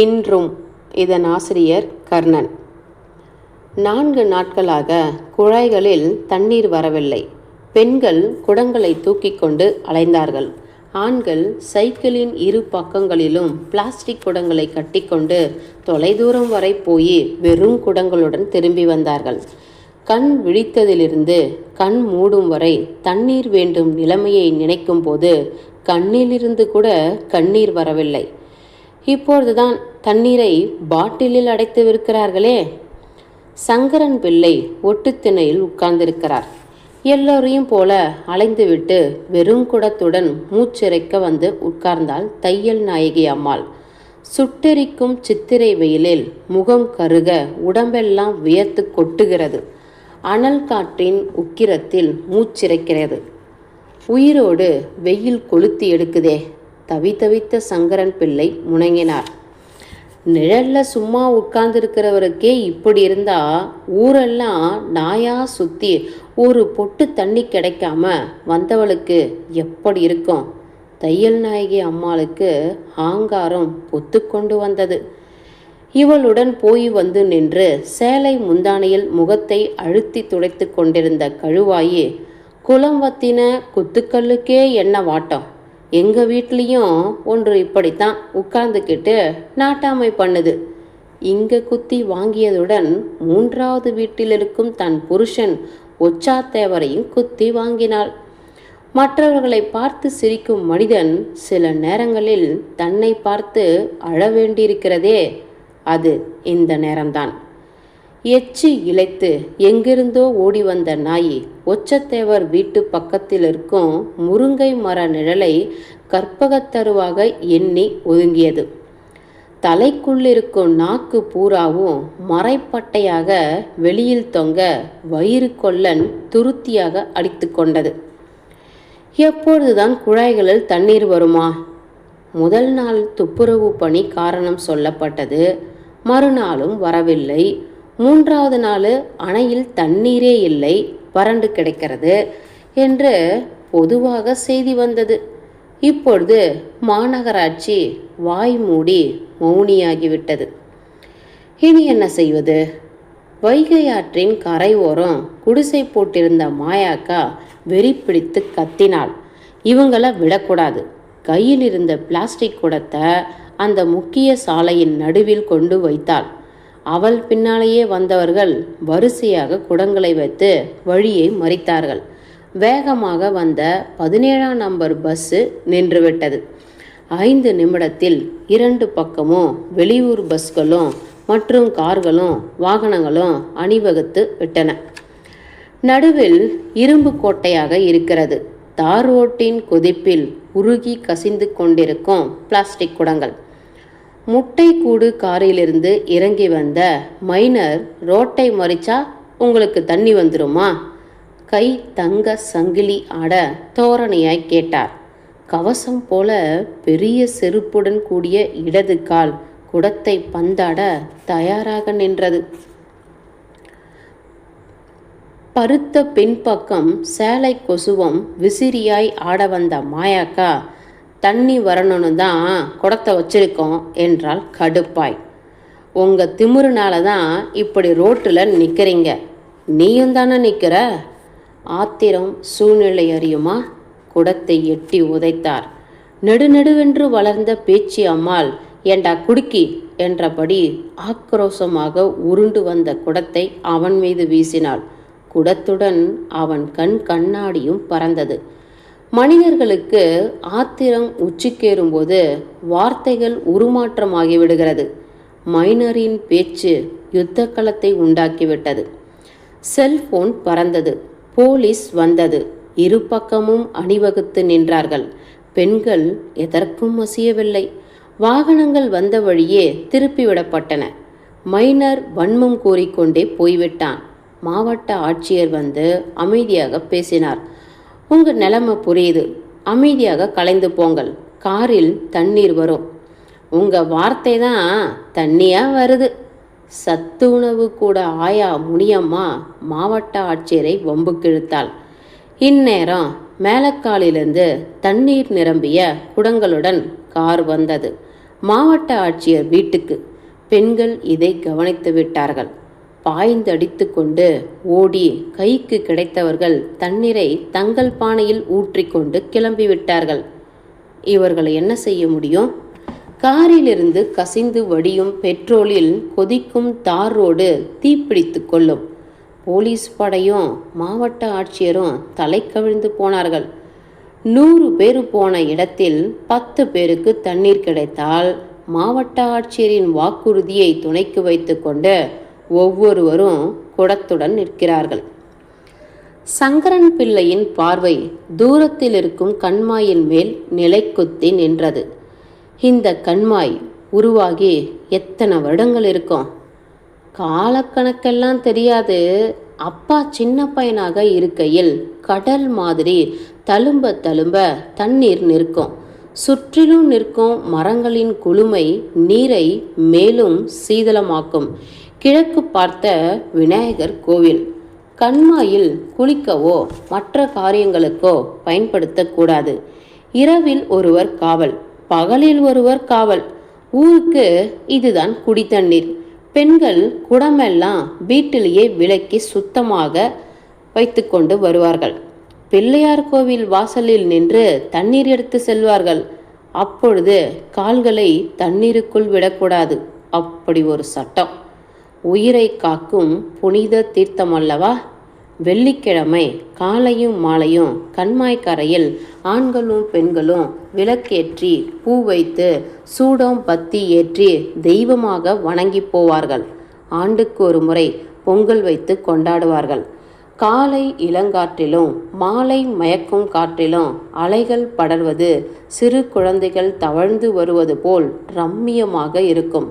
இன்றும் இதன் ஆசிரியர் கர்ணன். நான்கு நாட்களாக குழாய்களில் தண்ணீர் வரவில்லை. பெண்கள் குடங்களை தூக்கி கொண்டு அலைந்தார்கள். ஆண்கள் சைக்கிளின் இரு பக்கங்களிலும் பிளாஸ்டிக் குடங்களை கட்டிக்கொண்டு தொலைதூரம் வரை போய் வெறும் குடங்களுடன் திரும்பி வந்தார்கள். கண் விழித்ததிலிருந்து கண் மூடும் வரை தண்ணீர் வேண்டும் நிலைமையை நினைக்கும் போது கண்ணிலிருந்து கூட கண்ணீர் வரவில்லை. இப்பொழுதுதான் தண்ணீரை பாட்டிலில் அடைத்து விற்கிறார்களே சங்கரன் பிள்ளை ஒட்டுத்திணையில் உட்கார்ந்திருக்கிறார். எல்லோரையும் போல அலைந்துவிட்டு வெறும் குடத்துடன் மூச்சிறைக்க வந்து உட்கார்ந்தாள் தையல் நாயகி அம்மாள். சுட்டெரிக்கும் சித்திரை வெயிலில் முகம் கருக உடம்பெல்லாம் வியர்த்து கொட்டுகிறது. அனல் காற்றின் உக்கிரத்தில் மூச்சிறைக்கிறது. உயிரோடு வெயில் கொளுத்தி எடுக்குதே. தவித்தவித்த சங்கரன் பிள்ளை முணங்கினார் நிழல்ல சும்மா உட்கார்ந்துருக்கிறவருக்கே இப்படி இருந்தா ஊரெல்லாம் நாயா சுத்தி ஒரு பொட்டு தண்ணி கிடைக்காம வந்தவளுக்கு எப்படி இருக்கும்? தையல் நாயகி அம்மாளுக்கு ஆங்காரம் பொத்துக்கொண்டு வந்தது. இவளுடன் போய் வந்து நின்று சேலை முந்தானையில் முகத்தை அழுத்தி துடைத்து கொண்டிருந்த கழுவாயி குளம் வத்தின குத்துக்கல்லுக்கே என்ன வாட்டம்? எங்கள் வீட்லேயும் ஒன்று இப்படித்தான் உட்கார்ந்துக்கிட்டு நாட்டாமை பண்ணுது. இங்கே குத்தி வாங்கியதுடன் மூன்றாவது வீட்டில் இருக்கும் தன் புருஷன் ஒச்சாத்தேவரையும் குத்தி வாங்கினாள். மற்றவர்களை பார்த்து சிரிக்கும் மனிதன் சில நேரங்களில் தன்னை பார்த்து அழ வேண்டியிருக்கிறதே அது இந்த நேரம்தான். எச்சி இழைத்து எங்கிருந்தோ ஓடி வந்த நாய் ஒச்சத்தேவர் வீட்டு பக்கத்தில் இருக்கும் முருங்கை மர நிழலை கற்பகத்தருவாக எண்ணி ஒதுங்கியது. தலைக்குள்ளிருக்கும் நாக்கு பூராவும் மறைப்பட்டையாக வெளியில் தொங்க வயிறு கொல்லன் துருத்தியாக அடித்து கொண்டது. எப்பொழுதுதான் குழாய்களில் தண்ணீர் வருமா? முதல் நாள் துப்புரவு பணி காரணம் சொல்லப்பட்டது. மறுநாளும் வரவில்லை. மூன்றாவது நாள் அணையில் தண்ணீரே இல்லை வறண்டு கிடைக்கிறது என்று பொதுவாக செய்தி வந்தது. இப்பொழுது மாநகராட்சி வாய் மூடி மௌனியாகிவிட்டது. இனி என்ன செய்வது? வைகை ஆற்றின் கரை ஓரம் குடிசை போட்டிருந்த மாயாக்கா வெறி பிடித்து கத்தினாள். இவங்கள விடக்கூடாது. கையில் இருந்த பிளாஸ்டிக் குடத்தை அந்த முக்கிய சாலையின் நடுவில் கொண்டு வைத்தாள். அவள் பின்னாலேயே வந்தவர்கள் வரிசையாக குடங்களை வைத்து வழியை மறித்தார்கள். வேகமாக வந்த பதினேழாம் நம்பர் பஸ்ஸு நின்றுவிட்டது. ஐந்து நிமிடத்தில் இரண்டு பக்கமும் வெளியூர் பஸ்களும் மற்றும் கார்களும் வாகனங்களும் அணிவகுத்து விட்டன. நடுவில் இரும்பு கோட்டையாக இருக்கிறது. தார் ரோட்டின் கொதிப்பில் உருகி கசிந்து கொண்டிருக்கும் பிளாஸ்டிக் குடங்கள். முட்டை கூடு காரிலிருந்து இறங்கி வந்த மைனர் ரோட்டை மறிச்சா உங்களுக்கு தண்ணி வந்துருமா? கை தங்க சங்கிலி ஆட தோரணையாய் கேட்டார். கவசம் போல பெரிய செருப்புடன் கூடிய இடது கால் குடத்தை பந்தாட தயாராக நின்றது. பருத்த பின்பக்கம் சேலை கொசுவம் விசிறியாய் ஆட வந்த மாயாக்கா தண்ணி வரணும்னு தான் குடத்தை வச்சிருக்கோம் என்றால் கடுப்பாய். உங்கள் திமிருனால தான் இப்படி ரோட்டில் நிற்கிறீங்க நீயும் தானே நிற்கிற ஆத்திரம் சூழ்நிலை அறியுமா? குடத்தை எட்டி உதைத்தார். நெடுநெடுவென்று வளர்ந்த பேச்சி அம்மாள் ஏண்டா குடுக்கி? என்றபடி ஆக்ரோஷமாக உருண்டு வந்த குடத்தை அவன் மீது வீசினாள். குடத்துடன் அவன் கண் கண்ணாடியும் பறந்தது. மனிதர்களுக்கு ஆத்திரம் உச்சிக்கேறும்போது வார்த்தைகள் உருமாற்றமாகிவிடுகிறது. மைனரின் பேச்சு யுத்த களத்தை உண்டாக்கிவிட்டது. செல்போன் பறந்தது. போலீஸ் வந்தது. இரு பக்கமும் அணிவகுத்து நின்றார்கள். பெண்கள் எதற்கும் அசியவில்லை. வாகனங்கள் வந்த வழியே திருப்பிவிடப்பட்டன. மைனர் வன்மம் கூறிக்கொண்டே போய்விட்டான். மாவட்ட ஆட்சியர் வந்து அமைதியாக பேசினார். உங்கள் நிலைமை புரியுது. அமைதியாக கலைந்து போங்கள். காரில் தண்ணீர் வரும். உங்கள் வார்த்தை தான் தண்ணியாக வருது. சத்து உணவு கூட ஆயா முனியம்மா மாவட்ட ஆட்சியரை வம்புக்கிழுத்தாள் இந்நேரம் மேலக்காலிலிருந்து தண்ணீர் நிரம்பிய குடங்களுடன் கார் வந்தது. மாவட்ட ஆட்சியர் வீட்டுக்கு. பெண்கள் இதை கவனித்து விட்டார்கள். பாய்ந்தடித்து கொண்டு ஓடி கைக்கு கிடைத்தவர்கள் தண்ணீரை தங்கள் பானையில் ஊற்றிக்கொண்டு கிளம்பிவிட்டார்கள். இவர்களை என்ன செய்ய முடியும்? காரிலிருந்து கசிந்து வடியும் பெட்ரோலில் கொதிக்கும் தார் ரோடு தீப்பிடித்து கொள்ளும். போலீஸ் படையும் மாவட்ட ஆட்சியரும் தலை கவிழ்ந்து போனார்கள். நூறு பேர் போன இடத்தில் பத்து பேருக்கு தண்ணீர் கிடைத்தால் மாவட்ட ஆட்சியரின் வாக்குறுதியை துணைக்கு வைத்துக்கொண்டு ஒவ்வொருவரும் குடத்துடன் நிற்கிறார்கள். சங்கரன் பிள்ளையின் பார்வை தூரத்தில் இருக்கும் கண்மாயின் மேல் நிலைக்குத்தி நின்றது. இந்த கண்மாய் உருவாகி எத்தனை வருடங்கள் இருக்கும்? காலக்கணக்கெல்லாம் தெரியாது. அப்பா சின்ன பையனாக இருக்கையில் கடல் மாதிரி தழும்ப தழும்ப தண்ணீர் நிற்கும். சுற்றிலும் நிற்கும் மரங்களின் குளுமை நீரை மேலும் சீதளமாக்கும். கிழக்கு பார்த்த விநாயகர் கோவில். கண்மாயில் குளிக்கவோ மற்ற காரியங்களுக்கோ பயன்படுத்தக்கூடாது. இரவில் ஒருவர் காவல் பகலில் ஒருவர் காவல். ஊருக்கு இதுதான் குடித்தண்ணீர் பெண்கள் குடமெல்லாம் வீட்டிலேயே விலக்கி சுத்தமாக வைத்துக்கொண்டு வருவார்கள். பிள்ளையார் கோவில் வாசலில் நின்று தண்ணீர் எடுத்து செல்வார்கள். அப்பொழுது கால்களை தண்ணீருக்குள் விடக்கூடாது. அப்படி ஒரு சட்டம். உயிரை காக்கும் புனித தீர்த்தம் அல்லவா வெள்ளிக்கிழமை காலையும் மாலையும் கண்மாய்க்கரையில் ஆண்களும் பெண்களும் விளக்கேற்றி பூ வைத்து சூடம் பத்தி ஏற்றி தெய்வமாக வணங்கி போவார்கள். ஆண்டுக்கு ஒரு முறை பொங்கல் வைத்து கொண்டாடுவார்கள். காலை இளங்காற்றிலும் மாலை மயக்கும் காற்றிலும் அலைகள் படர்வது சிறு குழந்தைகள் தவழ்ந்து வருவது போல் ரம்மியமாக இருக்கும்.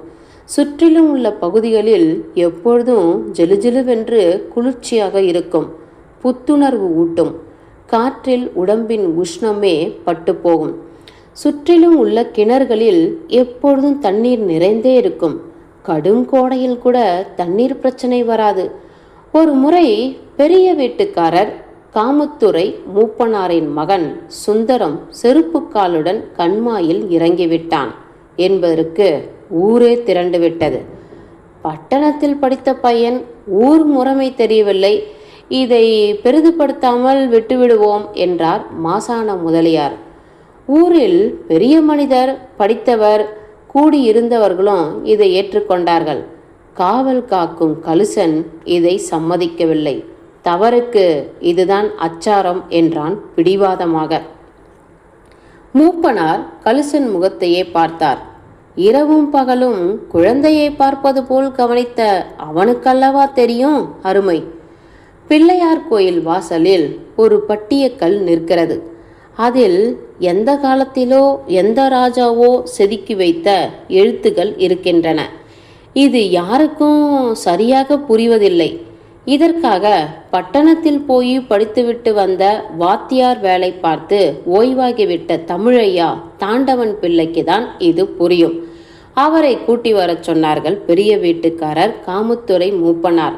சுற்றிலும் உள்ள பகுதிகளில் எப்பொழுதும் ஜெலுஜெலுவென்று குளிர்ச்சியாக இருக்கும். புத்துணர்வு ஊட்டும். காற்றில் உடம்பின் உஷ்ணமே பட்டு போகும். சுற்றிலும் உள்ள கிணறுகளில் எப்பொழுதும் தண்ணீர் நிறைந்தே இருக்கும். கடும் கோடையில் கூட தண்ணீர் பிரச்சனை வராது. ஒரு முறை பெரிய வீட்டுக்காரர் காமுத்துறை மூப்பனாரின் மகன் சுந்தரம் செருப்புக்காலுடன் கண்மாயில் இறங்கிவிட்டான். என்பதற்கு ஊரே திரண்டு விட்டது. பட்டணத்தில் படித்த பையன் ஊர் முறைமை தெரியவில்லை. இதை பெரிதுபடுத்தாமல் விட்டுவிடுவோம் என்றார் மாசான முதலியார். ஊரில் பெரிய மனிதர் படித்தவர் கூடியிருந்தவர்களும் இதை ஏற்றுக்கொண்டார்கள். காவல் காக்கும் கலுசன் இதை சம்மதிக்கவில்லை. தவறுக்கு இதுதான் அச்சாரம் என்றான் பிடிவாதமாக. மூப்பனார் கலுசன் முகத்தையே பார்த்தார். இரவும் பகலும் குழந்தையை பார்ப்பது போல் கவனித்த அவனுக்கல்லவா தெரியும்? அருமை. பிள்ளையார் கோயில் வாசலில் ஒரு பட்டியக்கல் நிற்கிறது. அதில் எந்த காலத்திலோ எந்த ராஜாவோ செதுக்கி வைத்த எழுத்துகள் இருக்கின்றன. இது யாருக்கும் சரியாக புரிவதில்லை. இதற்காக பட்டணத்தில் போய் படித்துவிட்டு வந்த வாத்தியார் வேலை பார்த்து ஓய்வாகிவிட்ட தமிழையா தாண்டவன் பிள்ளைக்கு தான் இது புரியும். அவரை கூட்டி வரச் சொன்னார்கள் பெரிய வீட்டுக்காரர் காமுத்துறை மூப்பனார்.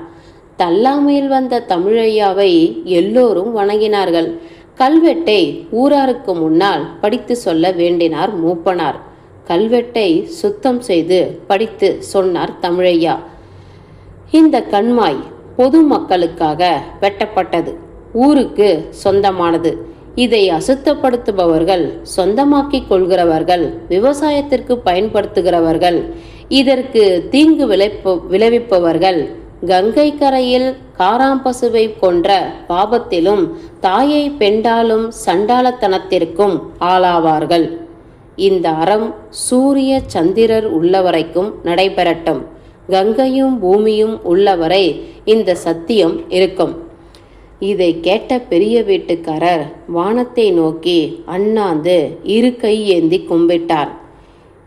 தல்லாமையில் வந்த தமிழையாவை எல்லோரும் வணங்கினார்கள். கல்வெட்டை ஊராருக்கு முன்னால் படித்து சொல்ல வேண்டினார் மூப்பனார். கல்வெட்டை சுத்தம் செய்து படித்து சொன்னார் தமிழையா. இந்த கண்மாய் பொது மக்களுக்காக வெட்டப்பட்டது. ஊருக்கு சொந்தமானது. இதை அசுத்தப்படுத்துபவர்கள் சொந்தமாக்கிக் கொள்கிறவர்கள் விவசாயத்திற்கு பயன்படுத்துகிறவர்கள் இதற்கு தீங்கு விளைப்பு விளைவிப்பவர்கள் கங்கை கரையில் காராம்பசுவை கொன்ற பாபத்திலும் தாயை பெண்டாலும் சண்டாளத்தனத்திற்கும் ஆளாவார்கள். இந்த அறம் சூரிய சந்திரர் உள்ளவரைக்கும் நடைபெறட்டும். கங்கையும் பூமியும் உள்ளவரை இந்த சத்தியம் இருக்கும். இதை கேட்ட பெரிய வீட்டுக்காரர் வானத்தை நோக்கி அண்ணாந்து இரு கை ஏந்தி கும்பிட்டார்.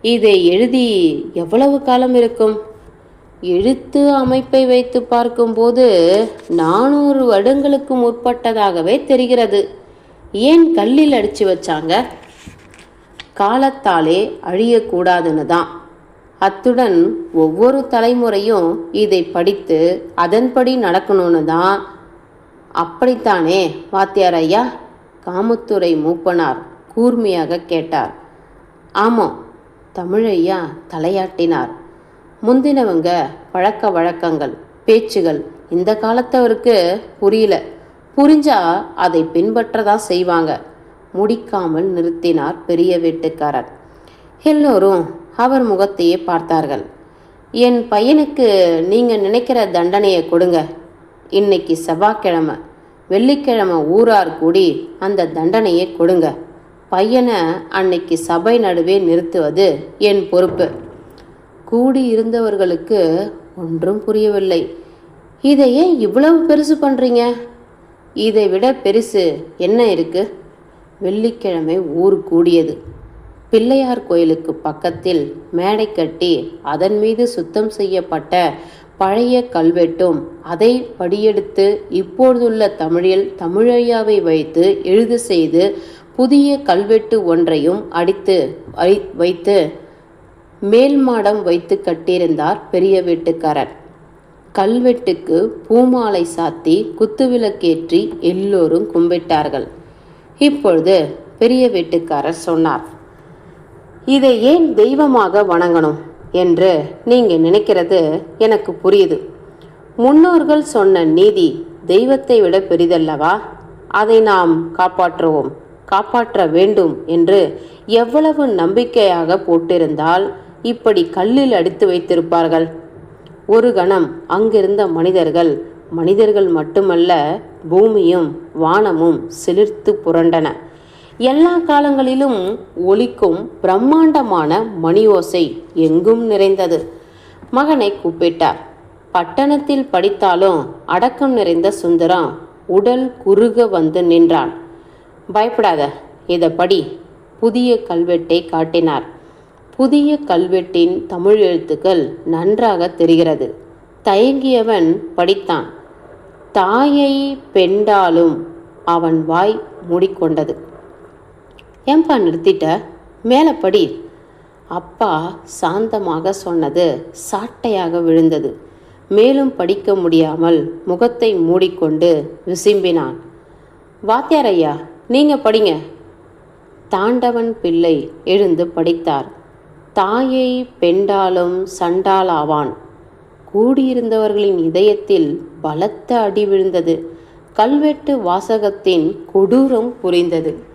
இதை எழுதி எவ்வளவு காலம் இருக்கும்? எழுத்து அமைப்பை வைத்து பார்க்கும்போது நானூறு வருடங்களுக்கு முற்பட்டதாகவே தெரிகிறது. ஏன் கல்லில் அடிச்சு வச்சாங்க? காலத்தாலே அழியக்கூடாதுன்னு தான். அத்துடன் ஒவ்வொரு தலைமுறையும் இதை படித்து அதன்படி நடக்கணும்னு தான் அப்படித்தானே? வாத்தியார் ஐயா காமத்துறை மூப்பனார் கூர்மையாக கேட்டார். ஆமாம் தமிழையா தலையாட்டினார். முந்தினவங்க பழக்க வழக்கங்கள் பேச்சுகள் இந்த காலத்தவருக்கு புரியல. புரிஞ்சா அதை பின்பற்றதா செய்வாங்க. முடிக்காமல் நிறுத்தினார் பெரிய வீட்டுக்காரர். எல்லோரும் அவர் முகத்தையே பார்த்தார்கள். என் பையனுக்கு நீங்கள் நினைக்கிற தண்டனையை கொடுங்க. இன்னைக்கு செவ்வாய்க்கிழமை. வெள்ளிக்கிழமை ஊரார் கூடி அந்த தண்டனையை கொடுங்க. பையனை அன்னைக்கு சபை நடுவே நிறுத்துவது என் பொறுப்பு. கூடியிருந்தவர்களுக்கு ஒன்றும் புரியவில்லை. இதை ஏன் இவ்வளவு பெருசு பண்ணுறீங்க இதை விட பெருசு என்ன இருக்கு வெள்ளிக்கிழமை ஊர் கூடியது. பிள்ளையார் கோயிலுக்கு பக்கத்தில் மேடை கட்டி அதன் மீது சுத்தம் செய்யப்பட்ட பழைய கல்வெட்டும் அதை படியெடுத்து இப்பொழுதுள்ள தமிழில் தமிழையாவை வைத்து எழுது செய்து புதிய கல்வெட்டு ஒன்றையும் அடித்து வை- வைத்து மேல் மாடம் வைத்து கட்டியிருந்தார் பெரிய வீட்டுக்காரர். கல்வெட்டுக்கு பூமாலை சாத்தி குத்துவிளக்கேற்றி எல்லோரும் கும்பிட்டார்கள். இப்பொழுது பெரிய வீட்டுக்காரர் சொன்னார் இதை ஏன் தெய்வமாக வணங்கணும் என்று நீங்க நினைக்கிறது எனக்கு புரியுது. முன்னோர்கள் சொன்ன நீதி தெய்வத்தை விட பெரிதல்லவா? அதை நாம் காப்பாற்றுவோம் காப்பாற்ற வேண்டும் என்று எவ்வளவு நம்பிக்கையாக போட்டிருந்தால் இப்படி கல்லில் அடித்து வைத்திருப்பார்கள். ஒரு கணம் அங்கிருந்த மனிதர்கள் மனிதர்கள் மட்டுமல்ல பூமியும் வானமும் சிலிர்த்து புரண்டன. எல்லா காலங்களிலும் ஒலிக்கும் பிரம்மாண்டமான மணி ஓசை எங்கும் நிறைந்தது. மகனை கூப்பிட்டார். பட்டணத்தில் படித்தாலும் அடக்கம் நிறைந்த சுந்தரம் உடல் குறுக வந்து நின்றான். பயப்படாத இதை படி. புதிய கல்வெட்டை காட்டினார். புதிய கல்வெட்டின் தமிழ் எழுத்துக்கள் நன்றாக தெரிகிறது. தயங்கியவன் படித்தான். தாயை பெண்டாலும் அவன் வாய் மூடிக்கொண்டது. ஏன்பா நிறுத்திட்ட? மேலே படி. அப்பா சாந்தமாக சொன்னது சாட்டையாக விழுந்தது. மேலும் படிக்க முடியாமல் முகத்தை மூடிக்கொண்டு விசும்பினான். வாத்தியார் ஐயா நீங்கள் படிங்க. தாண்டவன் பிள்ளை எழுந்து படித்தார். தாயை பெண்டாலும் சண்டாலாவான் கூடியிருந்தவர்களின் இதயத்தில் பலத்த அடி விழுந்தது. கல்வெட்டு வாசகத்தின் கொடூரம் புரிந்தது.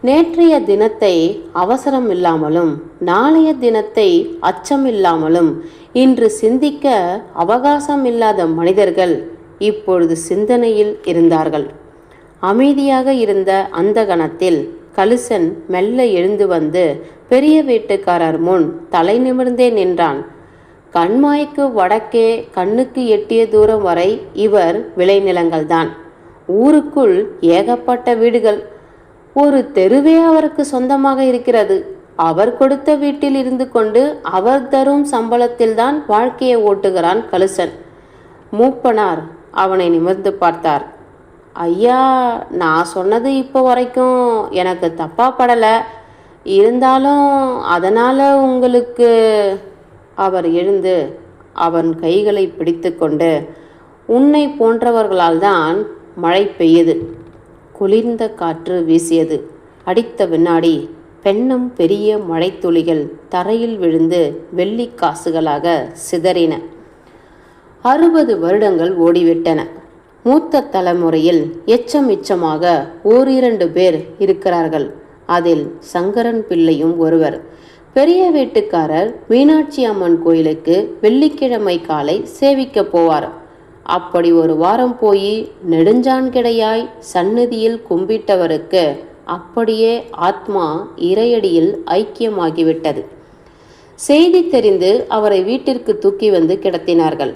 நேற்றைய தினத்தை அவசரம் இல்லாமலும் நாளைய தினத்தை அச்சமில்லாமலும் இன்று சிந்திக்க அவகாசம் இல்லாத மனிதர்கள் இப்பொழுது சிந்தனையில் இருந்தார்கள். அமைதியாக இருந்த அந்த கணத்தில் கலிசன் மெல்ல எழுந்து வந்து பெரிய வீட்டுக்காரர் முன் தலை நிமிர்ந்தே நின்றான். கண்மாய்க்கு வடக்கே கண்ணுக்கு எட்டிய தூரம் வரை இவர் விளைநிலங்கள்தான். ஊருக்குள் ஏகப்பட்ட வீடுகள் ஒரு தெருவே அவருக்கு சொந்தமாக இருக்கிறது. அவர் கொடுத்த வீட்டில் இருந்து கொண்டு அவர் தரும் சம்பளத்தில்தான் வாழ்க்கையை ஓட்டுகிறான் கலுசன். மூப்பனார் அவனை நிமிர்ந்து பார்த்தார். ஐயா நான் சொன்னது இப்போ வரைக்கும் எனக்கு தப்பா படலை. இருந்தாலும் அதனால் உங்களுக்கு அவர் எழுந்து அவன் கைகளை பிடித்துக்கொண்டு உன்னை போன்றவர்களால் தான் மழை பெய்யுது. குளிர்ந்த காற்று வீசியது. அடித்த வினாடி பெண்ணும் பெரிய மழைத்துளிகள் தரையில் விழுந்து வெள்ளி காசுகளாக சிதறின. அறுபது வருடங்கள் ஓடிவிட்டன. மூத்த தலைமுறையில் எச்சம் இச்சமாக ஓரிரண்டு பேர் இருக்கிறார்கள். அதில் சங்கரன் பிள்ளையும் ஒருவர். பெரிய வீட்டுக்காரர் மீனாட்சி அம்மன் கோயிலுக்கு வெள்ளிக்கிழமை காலை சேவிக்க போவார். அப்படி ஒரு வாரம் போய் நெடுஞ்சான் கிடையாய் சந்நிதியில் கும்பிட்டவருக்கு அப்படியே ஆத்மா இறையடியில் ஐக்கியமாகிவிட்டது. செய்தி தெரிந்து அவரை வீட்டிற்கு தூக்கி வந்து கிடத்தினார்கள்.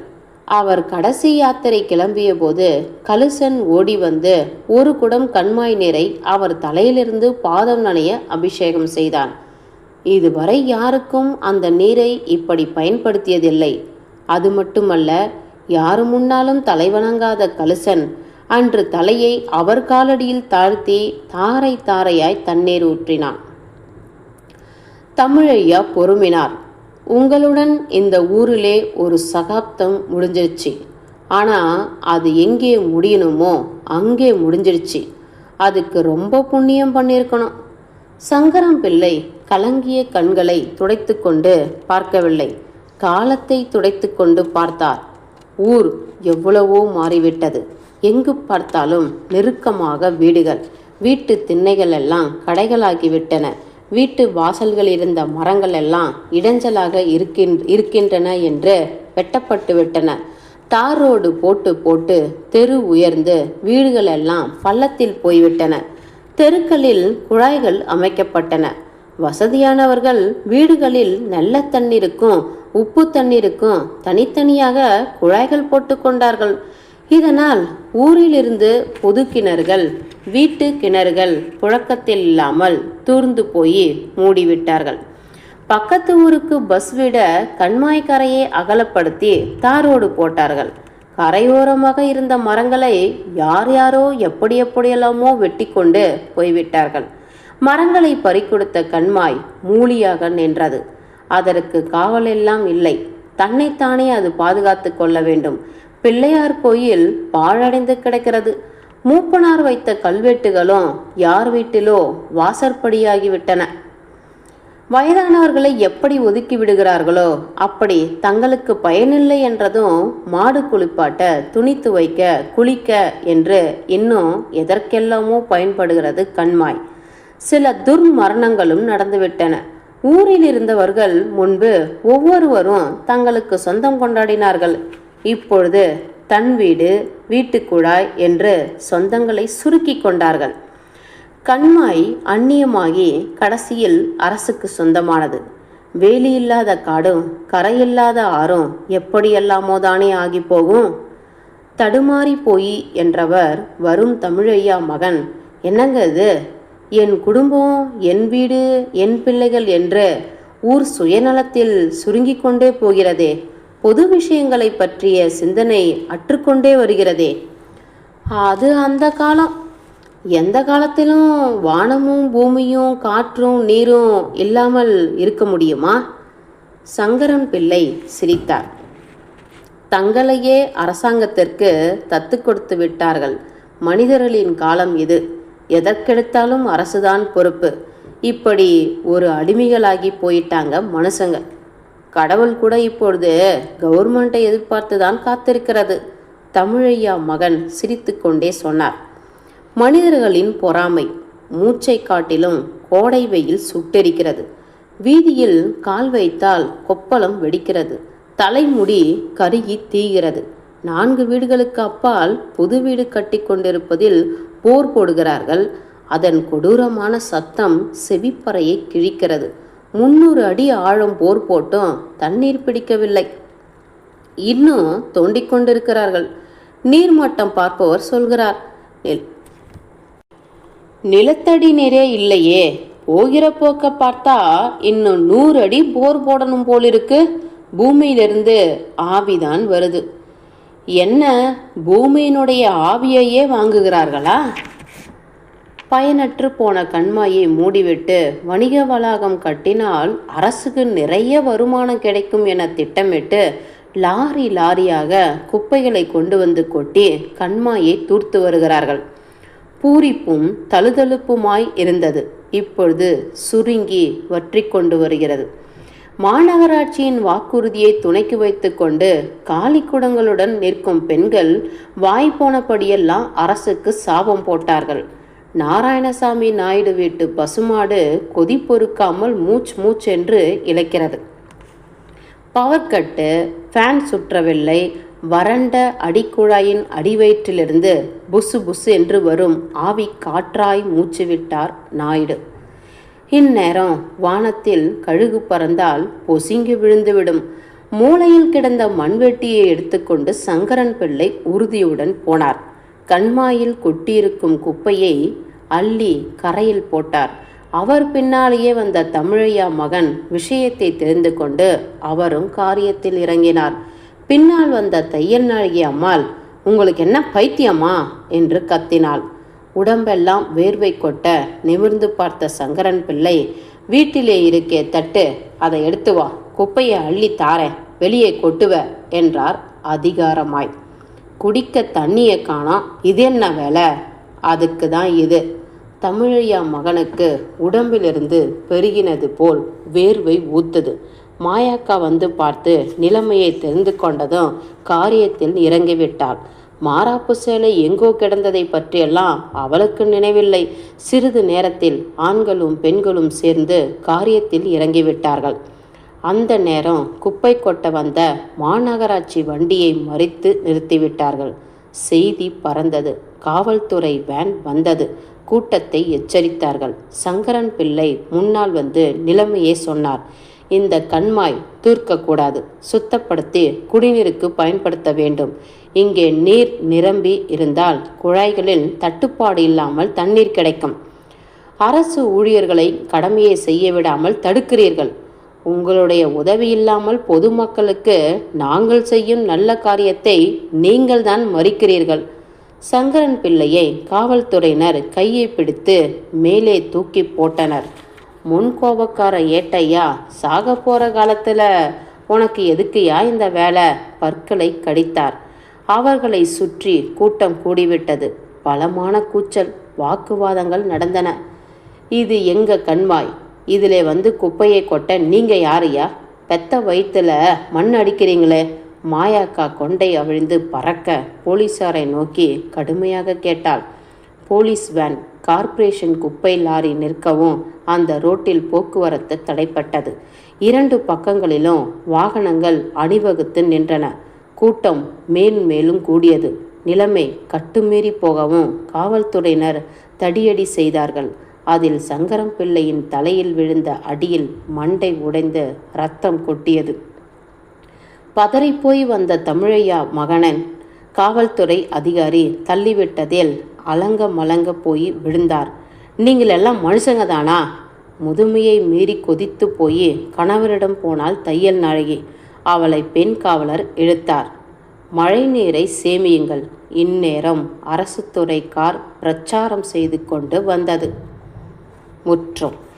அவர் கடைசி யாத்திரை கிளம்பிய போது கலுசன் ஓடி வந்து ஒரு குடம் கண்மாய் நீரை அவர் தலையிலிருந்து பாதம் நனைய அபிஷேகம் செய்தான். இதுவரை யாருக்கும் அந்த நீரை இப்படி பயன்படுத்தியதில்லை. அது மட்டுமல்ல யாரு முன்னாலும் தலைவணங்காத கலுசன். அன்று தலையை அவர் காலடியில் தாழ்த்தி தாரை தாரையாய் தண்ணீர் ஊற்றினான். தமிழையா பொறுமினார். உங்களுடன் இந்த ஊரிலே ஒரு சகாப்தம் முடிஞ்சிருச்சு. ஆனால் அது எங்கே முடியணுமோ அங்கே முடிஞ்சிருச்சு. அதுக்கு ரொம்ப புண்ணியம் பண்ணியிருக்கணும் சங்கரம் பிள்ளை கலங்கிய கண்களை துடைத்துக்கொண்டு பார்க்கவில்லை. காலத்தை துடைத்துக்கொண்டு பார்த்தார். ஊர் எவ்வளவோ மாறிவிட்டது. எங்கு பார்த்தாலும் நெருக்கமாக வீடுகள் வீட்டு திண்ணைகள் எல்லாம் கடைகளாகிவிட்டன. வீட்டு வாசல்கள் இருந்த மரங்கள் எல்லாம் இடைஞ்சலாக இருக்கின் இருக்கின்றன என்று வெட்டப்பட்டு விட்டன. தார் ரோடு போட்டு போட்டு தெரு உயர்ந்து வீடுகள் எல்லாம் பள்ளத்தில் போய்விட்டன. தெருக்களில் குழாய்கள் அமைக்கப்பட்டன. வசதியானவர்கள் வீடுகளில் நல்ல தண்ணீருக்கும் உப்பு தண்ணீருக்கும் தனித்தனியாக குழாய்கள் போட்டு கொண்டார்கள். இதனால் ஊரிலிருந்து பொது கிணறுகள் வீட்டு கிணறுகள் புழக்கத்தில் இல்லாமல் தூர்ந்து போய் மூடிவிட்டார்கள். பக்கத்து ஊருக்கு பஸ் விட கண்மாய் கரையை அகலப்படுத்தி தாரோடு போட்டார்கள். கரையோரமாக இருந்த மரங்களை யார் யாரோ எப்படி எப்படியெல்லாமோ வெட்டி கொண்டு போய்விட்டார்கள். மரங்களை பறிக்கொடுத்த கண்மாய் மூலியாக நின்றது. அதற்கு காவலெல்லாம் இல்லை. தன்னைத்தானே அது பாதுகாத்து கொள்ள வேண்டும். பிள்ளையார் கோயில் பாழடைந்து கிடக்கிறது. மூப்பனார் வைத்த கல்வெட்டுகளும் யார் வீட்டிலோ வாசற்படியாகிவிட்டன. வயதானவர்களை எப்படி ஒதுக்கி விடுகிறார்களோ அப்படி தங்களுக்கு பயனில்லை என்றதும் மாடு குளிப்பாட்ட துணி துவைக்க குளிக்க என்று இன்னும் எதற்கெல்லாமோ பயன்படுகிறது கண்மாய். சில துர்மரணங்களும் நடந்துவிட்டன. ஊரில் இருந்தவர்கள் முன்பு ஒவ்வொருவரும் தங்களுக்கு சொந்தம் கொண்டாடினார்கள். இப்பொழுது தன் வீடு வீட்டுக்குழாய் என்று சொந்தங்களை சுருக்கி கொண்டார்கள். கண்மாய் அந்நியமாகி கடைசியில் அரசுக்கு சொந்தமானது. வேலியில்லாத காடும் கரையில்லாத ஆறும் எப்படியெல்லாமோ தானே ஆகி போகும். தடுமாறி போய் என்றவர் வரும் தமிழையா மகன் என்னங்க இது? என் குடும்பம் என் வீடு என் பிள்ளைகள் என்று ஊர் சுயநலத்தில் சுருங்கிக் கொண்டே போகிறதே. பொது விஷயங்களை பற்றிய சிந்தனை அற்றுக்கொண்டே வருகிறதே. அது அந்த காலம். எந்த காலத்திலும் வானமும் பூமியும் காற்றும் நீரும் இல்லாமல் இருக்க முடியுமா? சங்கரன் பிள்ளை சிரித்தார். தங்களையே அரசாங்கத்திற்கு தத்து கொடுத்து விட்டார்கள். மனிதர்களின் காலம் இது. எதற்கெடுத்தாலும் அரசுதான் பொறுப்பு. இப்படி ஒரு அடிமைகளாகி போயிட்டாங்க மனுஷங்க கடவுள் கூட இப்பொழுது கவர்மெண்ட்டை எதிர்பார்த்து தான் காத்திருக்கிறது. தமிழையா மகன் சிரித்துக்கொண்டே சொன்னார். மனிதர்களின் பொறாமை மூச்சை காட்டிலும் கோடை வெயில் சுட்டெரிக்கிறது. வீதியில் கால் வைத்தால் கொப்பளம் வெடிக்கிறது. தலைமுடி கருகி தீகிறது. நான்கு வீடுகளுக்கு அப்பால் புது வீடு கட்டி கொண்டிருப்பதில் போர் போடுகிறார்கள். அதன் கொடூரமான சத்தம் செவிப்பறையை கிழிக்கிறது. முன்னூறு அடி ஆழம் போர் போட்டும் தண்ணீர் பிடிக்கவில்லை. இன்னும் தோண்டிக் கொண்டிருக்கிறார்கள். நீர்மட்டம் பார்ப்பவர் சொல்கிறார் நிலத்தடி நீரே இல்லையே. போகிற போக்க பார்த்தா இன்னும் நூறு அடி போர் போடணும் போலிருக்கு. பூமியிலிருந்து ஆவிதான் வருது. என்ன பூமியினுடைய ஆவியையே வாங்குகிறார்களா? பயனற்று போன கண்மாயை மூடிவிட்டு வணிக வளாகம் கட்டினால் அரசுக்கு நிறைய வருமானம் கிடைக்கும் என திட்டமிட்டு லாரி லாரியாக குப்பைகளை கொண்டு வந்து கொட்டி கண்மாயை தூர்த்து வருகிறார்கள். பூரிப்பும் தழுதழுப்புமாய் இருந்தது. இப்பொழுது சுருங்கி வற்றி கொண்டு வருகிறது. மாநகராட்சியின் வாக்குறுதியை துணைக்கு வைத்துக்கொண்டு காலிக்குடங்களுடன் நிற்கும் பெண்கள் வாய் போனபடியெல்லாம் அரசுக்கு சாபம் போட்டார்கள். நாராயணசாமி நாயுடு வீட்டு பசுமாடு கொதி பொறுக்காமல் மூச் மூச்சென்று இழைக்கிறது. பவர் கட்டு ஃபேன் சுற்றவில்லை வறண்ட அடிக்குழாயின் அடிவயிற்றிலிருந்து புசு புசு என்று வரும் ஆவி காற்றாய் மூச்சு விட்டார் நாயுடு. இந்நேரம் வானத்தில் கழுகு பறந்தால் பொசுங்கி விழுந்துவிடும். மூலையில் கிடந்த மண்வெட்டியை எடுத்துக்கொண்டு சங்கரன் பிள்ளை உறுதியுடன் போனார். கண்மாயில் கொட்டியிருக்கும் குப்பையை அள்ளி கரையில் போட்டார். அவர் பின்னாலேயே வந்த தமிழையா மகன் விஷயத்தை தெரிந்து கொண்டு அவரும் காரியத்தில் இறங்கினார். பின்னால் வந்த தையல் நாழிகை அம்மாள் உங்களுக்கு என்ன பைத்தியமா? என்று கத்தினாள். உடம்பெல்லாம் வேர்வை கொட்ட நிமிர்ந்து பார்த்த சங்கரன் பிள்ளை வீட்டிலே இருக்கே தட்டு. அதை எடுத்து வா. குப்பையை அள்ளி தாரேன். வெளியே கொட்டுவ என்றார் அதிகாரமாய். குடிக்க தண்ணியை காணா. இது என்ன வேலை? அதுக்கு தான் இது. தமிழையா மகனுக்கு உடம்பிலிருந்து பெருகினது போல் வேர்வை ஊத்துது. மாயாக்கா வந்து பார்த்து நிலைமையை தெரிந்து கொண்டதும் காரியத்தில் இறங்கிவிட்டாள். மாறாப்பு சேலை எங்கோ கிடந்ததை பற்றியெல்லாம் அவளுக்கு நினைவில்லை. சிறிது நேரத்தில் ஆண்களும் பெண்களும் சேர்ந்து காரியத்தில் இறங்கிவிட்டார்கள். அந்த நேரம் குப்பை கொட்ட வந்த மாநகராட்சி வண்டியை மறித்து நிறுத்திவிட்டார்கள். செய்தி பறந்தது. காவல்துறை வேன் வந்தது. கூட்டத்தை எச்சரித்தார்கள். சங்கரன் பிள்ளை முன்னால் வந்து நிலைமையை சொன்னார். இந்த கண்மாய் தூர்க்கக்கூடாது. சுத்தப்படுத்தி குடிநீருக்கு பயன்படுத்த வேண்டும். இங்கே நீர் நிரம்பி இருந்தால் குழாய்களில் தட்டுப்பாடு இல்லாமல் தண்ணீர் கிடைக்கும். அரசு ஊழியர்களை கடமையை செய்ய விடாமல் தடுக்கிறீர்கள். உங்களுடைய உதவி இல்லாமல் பொதுமக்களுக்கு நாங்கள் செய்யும் நல்ல காரியத்தை நீங்கள் தான் மறிக்கிறீர்கள். சங்கரன் பிள்ளையை காவல்துறையினர் கையை பிடித்து மேலே தூக்கி போட்டனர். முன் கோபக்கார ஏட்டையா சாக போற காலத்துல உனக்கு எதுக்குயா இந்த வேலை? பற்களை கடித்தார். அவர்களை சுற்றி கூட்டம் கூடிவிட்டது. பலமான கூச்சல் வாக்குவாதங்கள் நடந்தன. இது எங்க கண்மாய்? இதிலே வந்து குப்பையை கொட்ட நீங்க யாரையா பெத்த வயிற்றுல மண் அடிக்கிறீங்களே. மாயாக்கா கொண்டை அவிழ்ந்து பறக்க போலீசாரை நோக்கி கடுமையாக கேட்டாள். போலீஸ் வேன் கார்ப்பரேஷன் குப்பை லாரி நிற்கவும் அந்த ரோட்டில் போக்குவரத்து தடைப்பட்டது. இரண்டு பக்கங்களிலும் வாகனங்கள் அணிவகுத்து நின்றன. கூட்டம் மேல் மேலும் கூடியது. நிலைமை கட்டுமீறி போகவும் காவல்துறையினர் தடியடி செய்தார்கள். அதில் சங்கரம் பிள்ளையின் தலையில் விழுந்த அடியில் மண்டை உடைந்து ரத்தம் கொட்டியது. பதறிப்போய் வந்த தமிழையா மகனன் காவல்துறை அதிகாரி தள்ளிவிட்டதில் அலங்க மலங்க போய் விழுந்தார். நீங்கள் எல்லாம் மனுஷங்க தானா? முதுமையை மீறி கொதித்து போய் கணவரிடம் போனால் தையல் நாழகி. அவளை பெண் காவலர் இழுத்தார். மழை நீரை சேமியுங்கள். இந்நேரம் அரசு கார் பிரச்சாரம் செய்து கொண்டு வந்தது. முற்றும்.